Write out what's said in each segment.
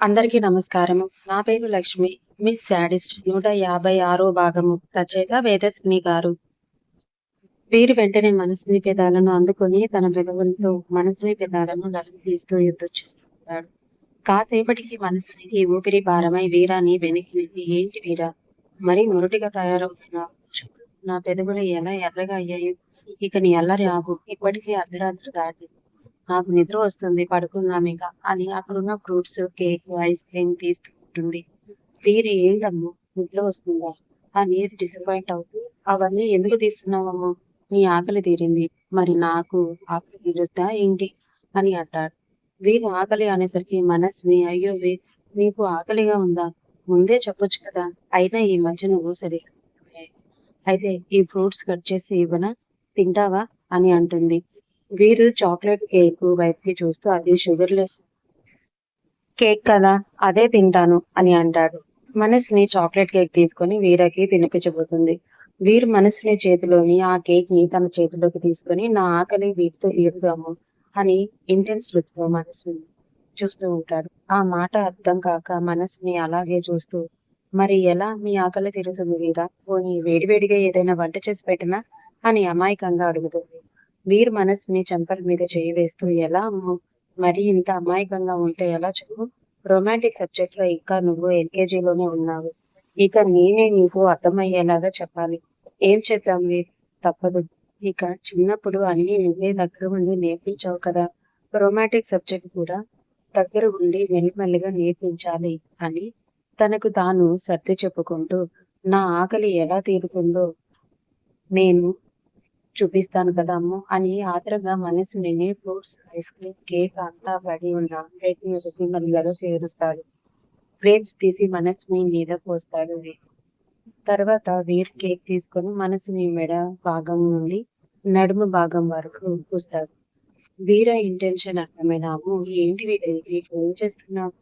అందరికీ నమస్కారము. నా పేరు లక్ష్మి. మిస్ శాడిస్ట్ నూట యాభై ఆరో భాగము. రచయిత వేదస్విని గారు. వీరు వెంటనే మనసుని పెదాలను అందుకుని తన పెదవులతో మనసుని పెదాలను తీస్తూ యుద్ధం చేస్తున్నాడు కాసేపటికి మనసునికి ఊపిరి భారమై వీరాని వెనక్కి వెళ్ళి ఏంటి వీరా? మరి మురటిగా తయారవుతున్నా? నా పెదవులు ఎలా ఎర్రగా అయ్యాయి. ఇక నీ అల్లరి ఆగు. ఇప్పటికీ అర్ధరాత్రి దాటింది. నాకు నిద్ర వస్తుంది పడుకుందాం ఇక అని అక్కడున్న ఫ్రూట్స్ కేక్ ఐస్ క్రీమ్ తీసుకుంటుంది. ఉంటుంది వీరు ఏంటమ్ము నిద్ర వస్తుందా? అని డిసప్పాయింట్ అవుతూ అవన్నీ ఎందుకు తీస్తున్నావమ్ము నీ ఆకలి తీరింది. మరి నాకు ఆకలి తీరుద్దా ఏంటి? అని అంటాడు వీరు ఆకలి అనేసరికి మనస్వి అయ్యో వీ నీకు ఆకలిగా ఉందా? ముందే చెప్పొచ్చు కదా. అయినా ఈ మధ్య నువ్వు సరే అయితే ఈ ఫ్రూట్స్ కట్ చేసి ఇవ్వనా? తింటావా? అని అంటుంది. వీరు చాక్లెట్ కేక్ వైపుకి చూస్తూ అది షుగర్లెస్ కేక్ కదా అదే తింటాను అని అంటాడు. మనసుని చాక్లెట్ కేక్ తీసుకొని వీరకి తినిపించబోతుంది. వీరు మనసుని చేతిలోని ఆ కేక్ని తన చేతిలోకి తీసుకొని నా ఆకలి వీటితో తీరుదాము అని ఇంటెన్స్ లుక్తో మనసుని చూస్తూ ఉంటాడు. ఆ మాట అర్థం కాక మనసుని అలాగే చూస్తూ మరి ఎలా మీ ఆకలి తిరుగుతుంది వీరా? పోనీ వేడివేడిగా ఏదైనా వంట చేసి పెట్టినా? అని అమాయకంగా అడుగుతుంది. వీరు మనస్సుని చెంపల మీద చేయి వేస్తూ ఎలా మరి ఇంత అమాయకంగా ఉంటే ఎలా చెప్పు? రొమాంటిక్ సబ్జెక్ట్లో ఇంకా నువ్వు ఎల్కేజీలోనే ఉన్నావు. ఇక నేనే నీకు అర్థమయ్యేలాగా చెప్పాలి. ఏం చేద్దాం తప్పదు. ఇక చిన్నప్పుడు అన్ని నువ్వే దగ్గర ఉండి నేర్పించావు కదా. రొమాంటిక్ సబ్జెక్ట్ కూడా దగ్గర ఉండి మెల్లిమెల్లిగా నేర్పించాలి అని తనకు తాను సర్ది చెప్పుకుంటూ నా ఆకలి ఎలా తీరుతుందో నేను చూపిస్తాను కదా అమ్మ. అని ఆదరగా మనసు నిన్నే ఫ్రూట్స్ ఐస్ క్రీమ్ కేక్ అంతా పడి ఉన్న ప్లేట్ చేరుస్తాడు. గ్రేప్స్ తీసి మనస్సుని మీద పోస్తాడు. తర్వాత వీర్ కేక్ తీసుకొని మనసుని మెడ భాగం నుండి నడుము భాగం వరకు పూస్తాడు. వీర ఇంటెన్షన్ అర్థమైన ఏంటి వీరు ఏం చేస్తున్నావు?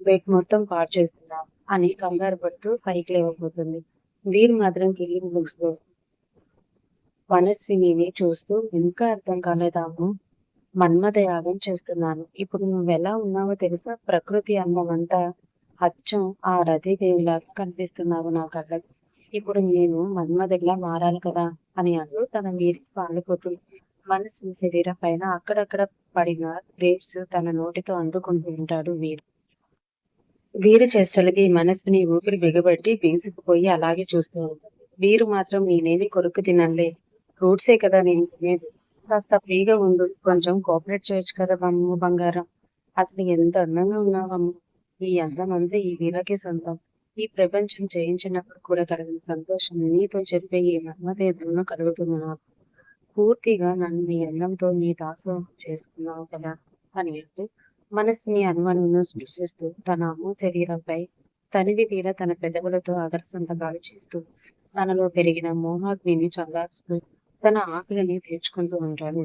బెడ్ మొత్తం పాడు చేస్తున్నావు? అని కంగారు పడుతూ పైకి లేవబోతుంది. వీరు మాత్రం కిలింగ్ బుక్స్లో మనస్విని చూస్తూ ఇంకా అర్థం కాలేదాము మన్మథ యాగం చేస్తున్నాను. ఇప్పుడు నువ్వెలా ఉన్నావో తెలుసా? ప్రకృతి అందమంతా అచ్చం ఆ రతిదేవిలాగా కనిపిస్తున్నావు నా కళ్ళకి. ఇప్పుడు నేను మన్మథలా మారాలి కదా? అని అంటూ తన వీరికి పాలిపోతుంది మనసు శరీరం పైన అక్కడక్కడ పడిన గ్రేప్స్ తన నోటితో అందుకుంటూ ఉంటాడు వీరు. వీరు చేష్టలకి మనసుని ఊపిరి బిగబట్టి బిగుసుకుపోయి అలాగే చూస్తూ ఉంటాడు. వీరు మాత్రం నేనేమి కొరుకు తినలే ఫ్రూట్సే కదా నేను తినేది కాస్త ఫ్రీగా ఉండు. కొంచెం కోఆపరేట్ చేయొచ్చు కదా బమ్మ బంగారం. అసలు ఎంత అందంగా ఉన్నావమ్మ. ఈ అందం అంతా ఈ వీరకే సొంతం. ఈ ప్రపంచం చేయించినప్పుడు కూడా కలిగిన సంతోషం నీతో చెప్పే ఈ మర్మదేదంలో కలుగుతుంది నాకు. పూర్తిగా నన్ను నీ అందంతో నీ దాసం చేసుకున్నావు కదా అని అంటూ మనసుని అనుమానంలో స్పృశిస్తూ తన అమ్మ శరీరంపై తనివి తీర తన పెదవులతో ఆదర్శంతగాలు చేస్తూ తనలో పెరిగిన మోహాగ్నిని చల్లారుస్తూ తన ఆకలిని తీర్చుకుంటూ ఉంటాడు.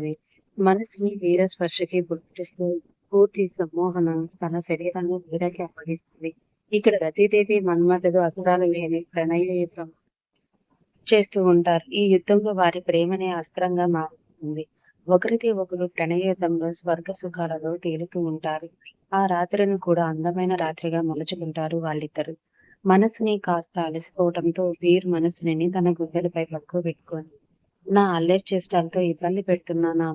మనసుని వీర స్పర్శకి గుర్తిస్తూ పూర్తి సమ్మోహనం తన శరీరాన్ని వీరకి అప్పగిస్తుంది. ఇక్కడ రతీదేవి మన్మథుడు అస్త్రాలు లేని ప్రణయ యుద్ధం చేస్తూ ఉంటారు. ఈ యుద్ధంలో వారి ప్రేమనే అస్త్రంగా మారుతుంది. ఒకరితో ఒకరు ప్రణయయుద్ధంలో స్వర్గ సుఖాలలో తేలుతూ ఉంటారు. ఆ రాత్రిని కూడా అందమైన రాత్రిగా మలుచుకుంటారు వాళ్ళిద్దరు. మనసుని కాస్త అలసిపోవడంతో వీరు మనసుని తన గుండెలపై పక్కు పెట్టుకొని నా అల్లరి చేష్టాలతో ఇబ్బంది పెడుతున్నాను?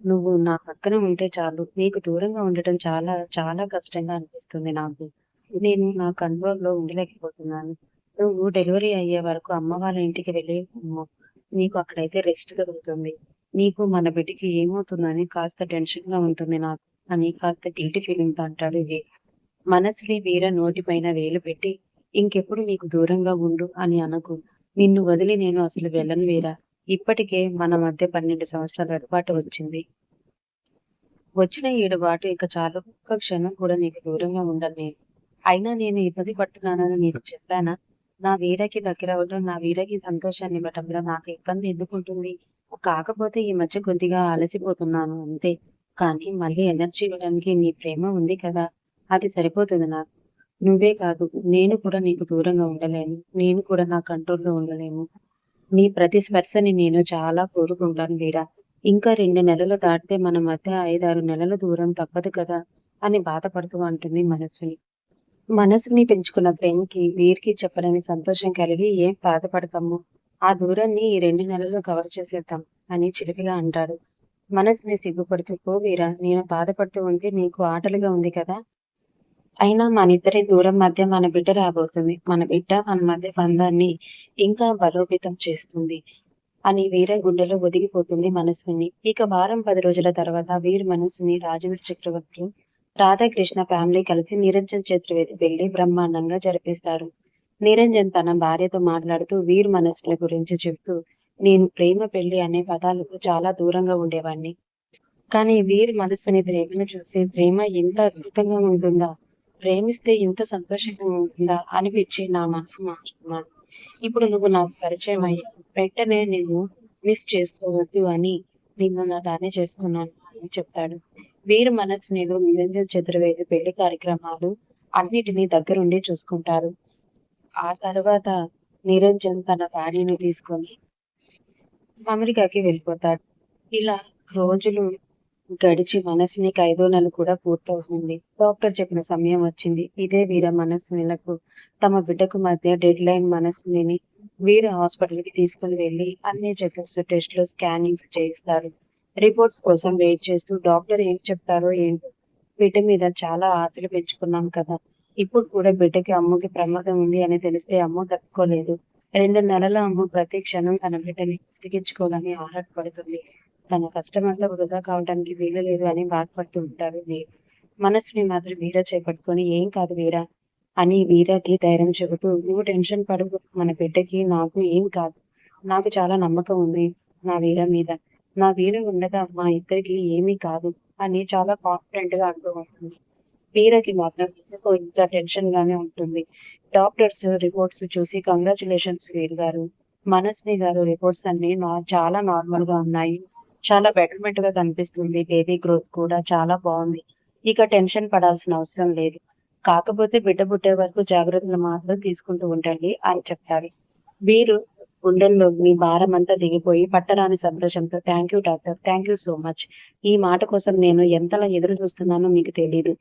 నువ్వు నా పక్కన ఉంటే చాలు. నీకు దూరంగా ఉండటం చాలా చాలా కష్టంగా అనిపిస్తుంది నాకు. నేను నా కంట్రోల్లో ఉండలేకపోతున్నాను. నువ్వు డెలివరీ అయ్యే వరకు అమ్మ వాళ్ళ ఇంటికి వెళ్ళి నీకు అక్కడైతే రెస్ట్ దొరుకుతుంది. నీకు మన బిడ్డకి ఏమవుతుందని కాస్త టెన్షన్గా ఉంటుంది నాకు అని కాస్త గిల్టీ ఫీలింగ్ అంటాడు ఇది మనసుని వీర నోటిపైన వేలు పెట్టి ఇంకెప్పుడు నీకు దూరంగా ఉండు అని అనకు. నిన్ను వదిలి నేను అసలు వెళ్ళను వీరా. ఇప్పటికే మన మధ్య పన్నెండు సంవత్సరాల అడుబాటు వచ్చింది. వచ్చిన ఏడుబాటు ఇంకా ఇక చాలు ఒక్క క్షణం కూడా నీకు దూరంగా ఉండాలి నేను అయినా నేను ఇబ్బంది పట్టున్నానని నీకు చెప్పానా? నా వీరకి దగ్గర అవ్వడం నా వీరకి సంతోషాన్ని ఇవ్వటంలో నాకు ఇబ్బంది ఎందుకుంటుంది కాకపోతే ఈ మధ్య కొద్దిగా అలసిపోతున్నాను అంతే. కానీ మళ్ళీ ఎనర్జీ ఇవ్వడానికి నీ ప్రేమ ఉంది కదా. అది సరిపోతుంది నాకు. నువ్వే కాదు నేను కూడా నీకు దూరంగా ఉండలేను. నేను కూడా నా కంట్రోల్లో ఉండలేను. నీ ప్రతి స్పర్శని నేను చాలా కోరుకుంటాను వీరా. ఇంకా రెండు నెలలు దాటితే మన మధ్య ఐదారు నెలల దూరం తప్పదు కదా అని బాధపడుతూ అంటుంది మనస్విని. మనసుని పెంచుకున్న ప్రేమకి వీరికి చెప్పలేని సంతోషం కలిగి ఏం బాధపడతాము? ఆ దూరాన్ని ఈ రెండు నెలల్లో కవర్ చేసేద్దాం అని చిలిపిగా అంటాడు. మనసుని సిగ్గుపడుతూ పో వీరా నేను బాధపడుతూ ఉంటే నీకు ఆటలుగా ఉంది కదా? అయినా మన ఇద్దరి దూరం మధ్య మన బిడ్డ రాబోతుంది. మన బిడ్డ మన మధ్య బంధాన్ని ఇంకా బలోపేతం చేస్తుంది. అని వీర గుండెలో ఒదిగిపోతుంది మనస్విని ఇక వారం పది రోజుల తర్వాత వీర్ మనస్సుని రాజవీర్ చక్రవర్తి రాధాకృష్ణ ఫ్యామిలీ కలిసి నిరంజన్ చతుర్వేది వెళ్ళి బ్రహ్మాండంగా జరిపిస్తారు. నిరంజన్ తన భార్యతో మాట్లాడుతూ వీర్ మనస్సుల గురించి చెబుతూ నేను ప్రేమ పెళ్ళి అనే పదాలకు చాలా దూరంగా ఉండేవాడిని కానీ వీర్ మనస్సుని ప్రేమను చూసి ప్రేమ ఎంత అద్భుతంగా ఉంటుందా? ప్రేమిస్తే ఇంత సంతోషంగా ఉంటుందా అనిపించి నా మనసు మార్చుకున్నాను. ఇప్పుడు నువ్వు నాకు పరిచయం అయ్యి వెంటనే నేను మిస్ చేసుకోవద్దు అని నిన్ను నా దాన్ని చేసుకున్నాను అని చెప్తాడు. వీరి మనస్వినిలో నిరంజన్ చతుర్వేది పెళ్ళి కార్యక్రమాలు అన్నిటినీ దగ్గరుండి చూసుకుంటారు. ఆ తర్వాత నిరంజన్ తన భార్యను తీసుకొని అమెరికాకి వెళ్ళిపోతాడు. ఇలా రోజులు గడిచి మనసుని ఐదో నెల కూడా పూర్తవుతుంది. డాక్టర్ చెప్పిన సమయం వచ్చింది. ఇదే వీర మనస్విలకు తమ బిడ్డకు మధ్య డెడ్ లైన్ మనస్విని వీర హాస్పిటల్కి తీసుకుని వెళ్ళి అన్ని చెకప్స్ టెస్ట్లు స్కానింగ్స్ చేయిస్తాడు రిపోర్ట్స్ కోసం వెయిట్ చేస్తూ డాక్టర్ ఏం చెప్తారో ఏంటో బిడ్డ మీద చాలా ఆశలు పెంచుకున్నాం కదా. ఇప్పుడు కూడా బిడ్డకి అమ్మకి ప్రమాదం ఉంది అని తెలిస్తే అమ్మ తట్టుకోలేదు. రెండు నెలల అమ్మ ప్రతి క్షణం తన బిడ్డని బ్రతికించుకోవాలని ఆరాటపడుతుంది. తన కష్టమంతా వృధా కావడానికి వీలు లేదు అని బాధపడుతూ ఉంటాడు వీర. మనసుని మాత్రం వీర చేపట్టుకొని ఏం కాదు వీర అని వీరకి ధైర్యం చెబుతూ నువ్వు టెన్షన్ పడు మన బిడ్డకి నాకు ఏం కాదు. నాకు చాలా నమ్మకం ఉంది నా వీర మీద. నా వీర ఉండగా మా ఇద్దరికి ఏమీ కాదు అని చాలా కాన్ఫిడెంట్గా అంటూ ఉంటుంది. వీరకి మాత్రం ఎందుకో ఇంత టెన్షన్ గానే ఉంటుంది. డాక్టర్స్ రిపోర్ట్స్ చూసి కంగ్రాచులేషన్స్ వీర్ గారు మనస్వి గారు రిపోర్ట్స్ అన్ని చాలా నార్మల్గా ఉన్నాయి. చాలా బెటర్మెంట్గా కనిపిస్తుంది. బేబీ గ్రోత్ కూడా చాలా బాగుంది. ఇక టెన్షన్ పడాల్సిన అవసరం లేదు. కాకపోతే బిడ్డ పుట్టే వరకు జాగ్రత్తలు మాత్రం తీసుకుంటూ ఉండండి అని చెప్తారు వీరు గుండెల్లో మీ భారం అంతా దిగిపోయి పట్టరాని సంతోషంతో thank you doctor thank you so much ఈ మాట కోసం నేను ఎంతలా ఎదురు చూస్తున్నానో మీకు తెలియదు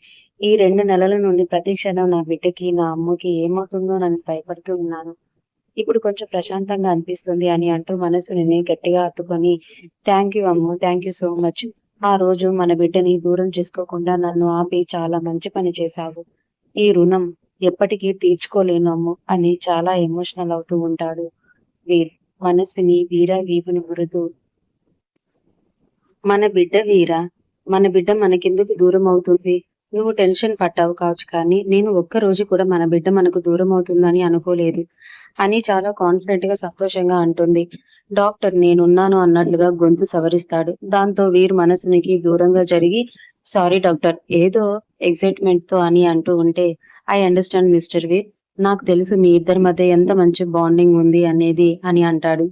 ఈ రెండు నెలల నుండి ప్రతి క్షణం నా బిడ్డకి నా అమ్మకి ఏమవుతుందో నన్ను భయపడుతూ ఉన్నాను. ఇప్పుడు కొంచెం ప్రశాంతంగా అనిపిస్తుంది అని అంటూ మనసుని గట్టిగా అత్తుకొని థ్యాంక్ యూ అమ్మ థ్యాంక్ యూ సో మచ్ ఆ రోజు మన బిడ్డని దూరం చేసుకోకుండా నన్ను ఆపి చాలా మంచి పని చేశావు. ఈ రుణం ఎప్పటికీ తీర్చుకోలేను అమ్ము అని చాలా ఎమోషనల్ అవుతూ ఉంటాడు వీర్. మనస్విని వీర వీపుని గురుతూ మన బిడ్డ వీర? మన బిడ్డ మనకెందుకు దూరం అవుతుంది? నువ్వు టెన్షన్ పట్టావు కావచ్చు కానీ నేను ఒక్క రోజు కూడా మన బిడ్డ మనకు దూరం అవుతుందని అనుకోలేదు. అని చాలా కాన్ఫిడెంట్గా సంతోషంగా అంటుంది. డాక్టర్ నేనున్నాను అన్నట్లుగా గొంతు సవరిస్తాడు. దాంతో వీర్ మనసునికి దూరంగా జరిగి సారీ డాక్టర్ ఏదో ఎక్సైట్మెంట్తో అని అంటూ ఉంటే ఐ అండర్స్టాండ్ మిస్టర్ వీర్. నాకు తెలుసు మీ ఇద్దరి మధ్య ఎంత మంచి బాండింగ్ ఉంది అనేది అని అంటాడు.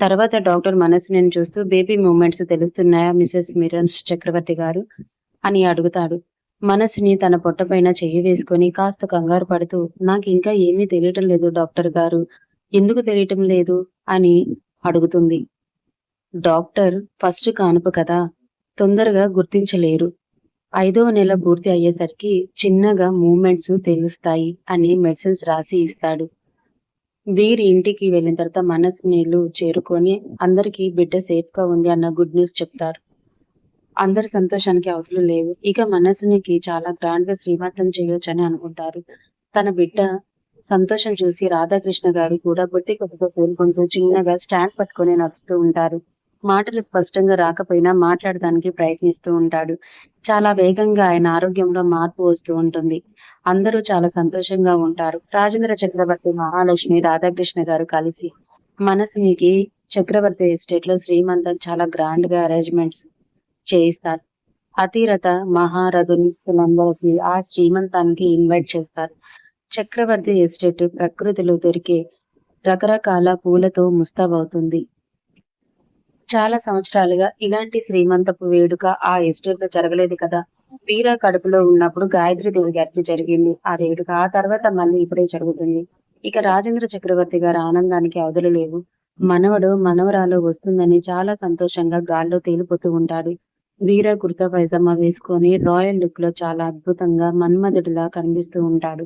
తర్వాత డాక్టర్ మనసుని చూస్తూ బేబీ మూమెంట్స్ తెలుస్తున్నాయా మిసెస్ మిరన్స్ చక్రవర్తి గారు? అని అడుగుతాడు. మనసుని తన పొట్టపైన చెయ్యి వేసుకొని కాస్త కంగారు పడుతూ నాకు ఇంకా ఏమీ తెలియటం లేదు డాక్టర్ గారు. ఎందుకు తెలియటం లేదు? అని అడుగుతుంది. డాక్టర్ ఫస్ట్ కానుపు కదా తొందరగా గుర్తించలేరు. ఐదవ నెల పూర్తి అయ్యేసరికి చిన్నగా మూమెంట్స్ తెలుస్తాయి అని మెడిసిన్స్ రాసి ఇస్తాడు. వీరి ఇంటికి వెళ్ళిన తర్వాత మనసు నీళ్ళు చేరుకొని అందరికీ బిడ్డ సేఫ్గా ఉంది అన్న గుడ్ న్యూస్ చెప్తారు. అందరి సంతోషానికి అవతలు లేవు. ఇక మనసునికి చాలా గ్రాండ్గా శ్రీమంతం చేయొచ్చు అని అనుకుంటారు. తన బిడ్డ సంతోషం చూసి రాధాకృష్ణ గారు కూడా బొత్తి కొద్దిగా కోరుకుంటూ చిన్నగా స్టాండ్ పట్టుకొని నడుస్తూ ఉంటారు. మాటలు స్పష్టంగా రాకపోయినా మాట్లాడడానికి ప్రయత్నిస్తూ ఉంటాడు. చాలా వేగంగా ఆయన ఆరోగ్యంలో మార్పు వస్తూ ఉంటుంది. అందరూ చాలా సంతోషంగా ఉంటారు. రాజేంద్ర చక్రవర్తి మహాలక్ష్మి రాధాకృష్ణ గారు కలిసి మనసునికి చక్రవర్తి ఎస్టేట్లో శ్రీమంతం చాలా గ్రాండ్గా అరేంజ్మెంట్స్ చేయిస్తారు. అతిరథ మహారథులందరికీ ఆ శ్రీమంతానికి ఇన్వైట్ చేస్తారు. చక్రవర్తి ఎస్టేట్ ప్రకృతిలో దొరికే రకరకాల పూలతో ముస్తాబవుతుంది. చాలా సంవత్సరాలుగా ఇలాంటి శ్రీమంతపు వేడుక ఆ ఎస్టేట్లో జరగలేదు కదా. వీరా కడుపులో ఉన్నప్పుడు గాయత్రి దేవి గారికి జరిగింది. ఆ వేడుక ఆ తర్వాత మళ్ళీ ఇప్పుడే జరుగుతుంది. ఇక రాజేంద్ర చక్రవర్తి గారి ఆనందానికి అవధులు లేవు. మనవడు మనవరాలు వస్తుందని చాలా సంతోషంగా గాల్లో తేలిపోతూ ఉంటాడు. వీర కుర్తా పైజామా వేసుకొని రాయల్ లుక్లో చాలా అద్భుతంగా మన్మధుడిలా కనిపిస్తూ ఉంటాడు.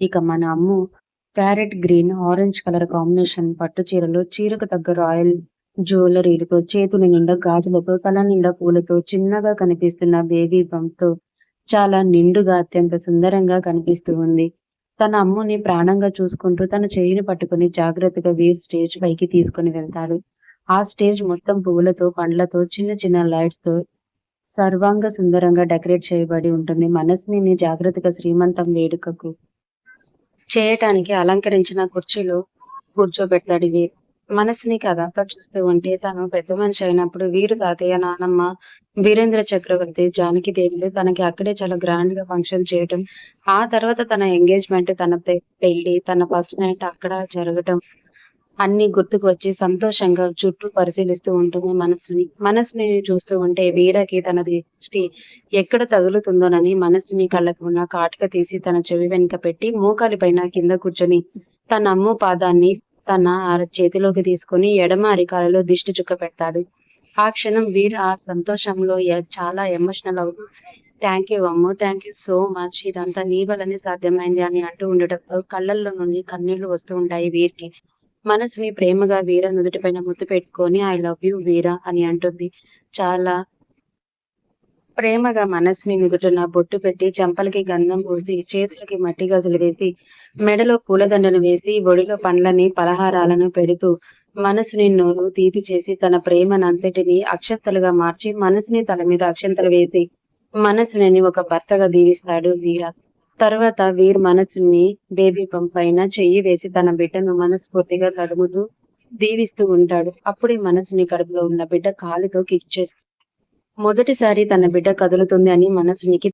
ఇక మన Ammu parrot green orange colour combination పట్టు చీరలో చీరకు తగ్గ రాయల్ జ్యువెలరీలతో చేతుల నిండా గాజులతో తల నిండా పూలతో చిన్నగా కనిపిస్తున్న బేబీ తో చాలా నిండుగా అత్యంత సుందరంగా కనిపిస్తూ ఉంది. తన అమ్ముని ప్రాణంగా చూసుకుంటూ తన చేయిని పట్టుకుని జాగ్రత్తగా వీర్ స్టేజ్ పైకి తీసుకుని వెళ్తాడు. ఆ స్టేజ్ మొత్తం పువ్వులతో పండ్లతో చిన్న చిన్న లైట్స్తో సర్వాంగ సుందరంగా డెకరేట్ చేయబడి ఉంటుంది. మనస్విని జాగ్రత్తగా శ్రీమంతం వేడుకకు చేయటానికి అలంకరించిన కుర్చీలో కూర్చోబెడతాడు వీరు మనసుని కథంతా చూస్తూ ఉంటే తను పెద్ద మనిషి అయినప్పుడు వీరు తాతయ్య నానమ్మ వీరేంద్ర చక్రవర్తి జానకి దేవులు తనకి అక్కడే చాలా గ్రాండ్గా ఫంక్షన్ చేయటం ఆ తర్వాత తన ఎంగేజ్మెంట్ తన పెళ్ళి తన ఫస్ట్ నైట్ అక్కడ జరగటం అన్ని గుర్తుకు వచ్చి సంతోషంగా చుట్టూ పరిశీలిస్తూ ఉంటుంది మనస్సుని. మనస్సుని చూస్తూ ఉంటే వీరకి తన దృష్టి ఎక్కడ తగులుతుందోనని మనస్సుని కళ్ళకున్న కాటుక తీసి తన చెవి వెనుక పెట్టి మోకాలి పైన కింద కూర్చొని తన అమ్ము పాదాన్ని తన చేతిలోకి తీసుకొని ఎడమ అరికాలలో దిష్టి చుక్క పెడతాడు. ఆ క్షణం వీర్ ఆ సంతోషంలో చాలా ఎమోషనల్ అవుతూ thank you Ammu thank you so much. ఇదంతా నీ వల్లనే సాధ్యమైంది అని అంటూ ఉండటంతో కళ్ళల్లో నుండి కన్నీళ్ళు వస్తూ ఉంటాయి వీరికి. మనస్వి ప్రేమగా వీర నుదుటిపైన ముద్దు పెట్టుకొని ఐ లవ్ యూ వీర అని అంటుంది. చాలా ప్రేమగా మనస్వి నుదుటిన బొట్టు పెట్టి చెంపలకి గంధం పూసి చేతులకి మట్టి గాజులు వేసి మెడలో పూలదండను వేసి ఒడిలో పండ్లని పలహారాలను పెడుతూ మనసుని నోరు తీపి చేసి తన ప్రేమనంతటిని అక్షంతలుగా మార్చి మనసుని తల మీద అక్షంతలు వేసి మనసుని ఒక భర్తగా దీవిస్తాడు వీర. తర్వాత వీర్ మనసుని బేబీ పంప్ పైన చెయ్యి వేసి తన బిడ్డను మనస్ఫూర్తిగా తడుముతూ దీవిస్తూ ఉంటాడు. అప్పుడే మనసుని కడుపులో ఉన్న బిడ్డ కాలుతో కిక్ చేస్తుంది మొదటిసారి తన బిడ్డ కదులుతుంది అని మనసునికి